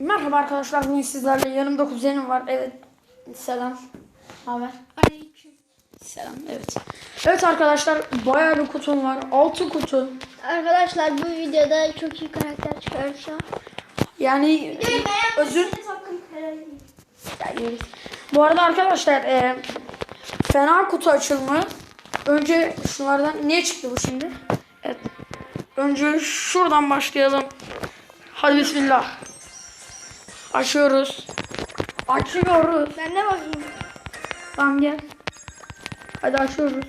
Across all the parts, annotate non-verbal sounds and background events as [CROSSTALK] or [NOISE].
Merhaba arkadaşlar bugün sizlerle yanımda kuzenim var. Evet. Selam. Haber? Aleyküm. Selam. Evet. Evet arkadaşlar bayağı bir kutum var. 6 kutu. Arkadaşlar bu videoda çok iyi karakter çıkarsa. Yani özür Yani, Bu arada arkadaşlar e, fena kutu açılımı. Önce şunlardan niye çıktı bu şimdi? Evet. Önce şuradan başlayalım. Hadi bismillah. Açıyoruz. Açıyoruz. Ben de bakayım. Tamam gel. Hadi açıyoruz.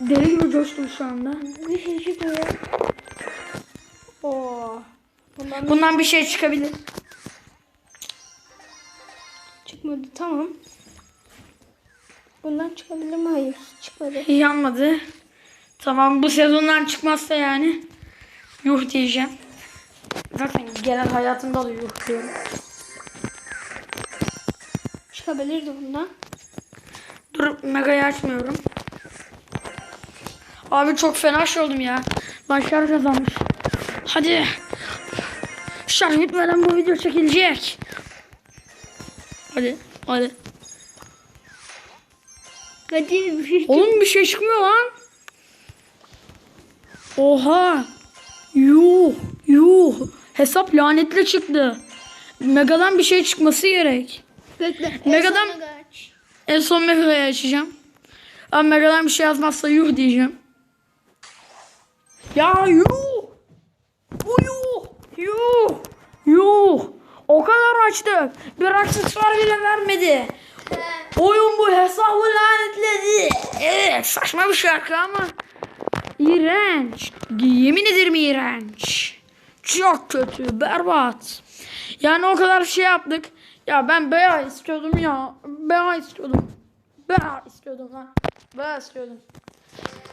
Deli gibi coştum şu anda. Bir şey çıkıyor. Oo. Bundan Bundan bir şey çıkabilir. çıkmadı tamam. Bundan çıkabilir mi? Hayır çıkmadı. Yanmadı. Tamam bu sezondan çıkmazsa yani yuh diyeceğim. Zaten genel hayatımda da yuh diyorum. Çıkabilirdi bundan. Dur megayı açmıyorum. Abi çok fena şey oldum ya. Lan şarj azalmış. Hadi. Şarj bitmeden bu video çekilecek. Hadi. Hadi. Hadi bir şey Oğlum bir şey çıkmıyor lan. Oha. Yuh. Yuh. Hesap lanetle çıktı. Mega'dan bir şey çıkması gerek. Bekle. Mega'dan- En son Mega'yı açacağım. Ama Mega'dan bir şey yazmazsa yuh diyeceğim. Ya yuh. Bu yuh. Yuh. Yuh. O kadar açtık. Bir aksesuar bile vermedi. Oyun bu hesabı lanetledi. Evet saçma bir şarkı ama. İğrenç. Yemin ederim iğrenç. Çok kötü. Berbat. Yani o kadar şey yaptık. Ya ben beya istiyordum ya. Beya istiyordum. Beya istiyordum lan. Beya istiyordum.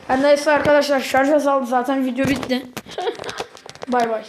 Her neyse arkadaşlar şarj azaldı zaten video bitti. [LAUGHS] bay bay.